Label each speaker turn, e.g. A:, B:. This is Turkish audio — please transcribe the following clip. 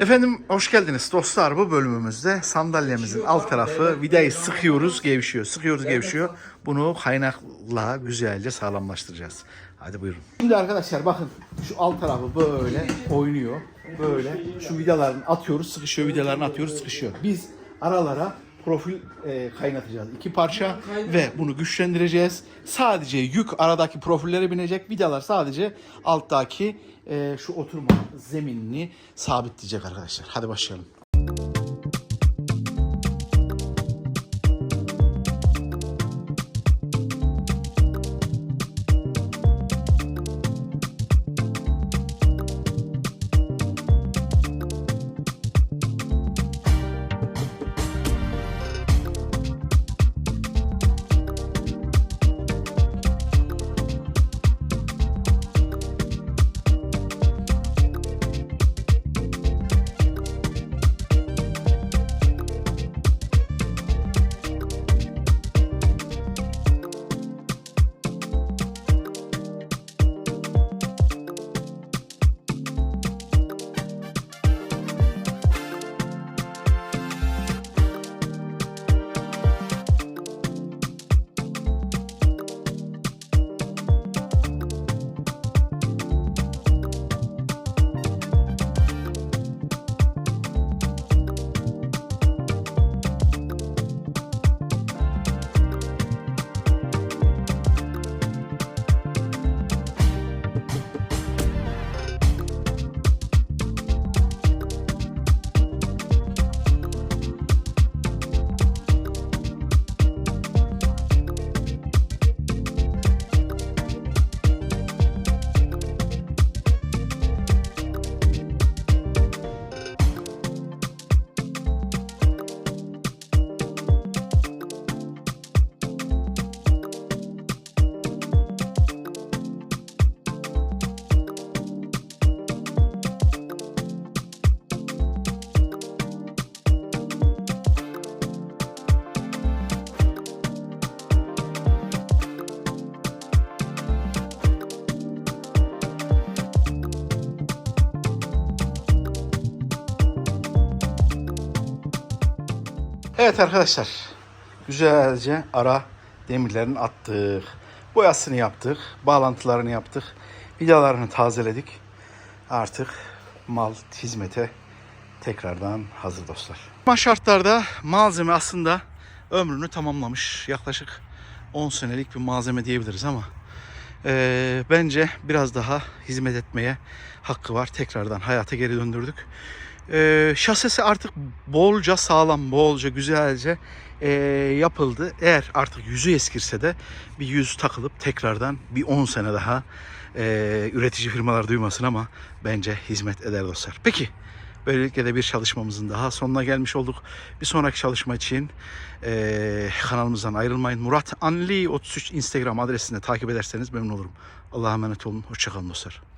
A: Efendim hoş geldiniz. Dostlar bu bölümümüzde sandalyemizin alt tarafı vidayı sıkıyoruz gevşiyor. Sıkıyoruz gevşiyor. Bunu kaynakla güzelce sağlamlaştıracağız. Hadi buyurun. Şimdi arkadaşlar bakın şu alt tarafı böyle oynuyor. Böyle. Şu vidalarını atıyoruz sıkışıyor. Vidalarını atıyoruz sıkışıyor. Biz aralara profil e, kaynatacağız iki parça ve bunu güçlendireceğiz sadece yük aradaki profillere binecek vidalar sadece alttaki e, şu oturma zeminini sabitleyecek arkadaşlar. Hadi başlayalım. Evet arkadaşlar. Güzelce ara demirlerini attık. Boyasını yaptık. Bağlantılarını yaptık. Vidalarını tazeledik. Artık mal hizmete tekrardan hazır dostlar. Ama şartlarda malzeme aslında ömrünü tamamlamış. Yaklaşık 10 senelik bir malzeme diyebiliriz ama eee, bence biraz daha hizmet etmeye hakkı var. Tekrardan hayata geri döndürdük. Eee şasisi artık bolca sağlam, bolca güzelce eee, yapıldı. Eğer artık yüzü eskirse de bir yüz takılıp tekrardan bir 10 sene daha eee, üretici firmalar duymasın ama bence hizmet eder dostlar. Peki Böylelikle de bir çalışmamızın daha sonuna gelmiş olduk. Bir sonraki çalışma için eee, kanalımızdan ayrılmayın. Murat Anli 33 Instagram adresinde takip ederseniz memnun olurum. Allah'a emanet olun. Hoşçakalın dostlar.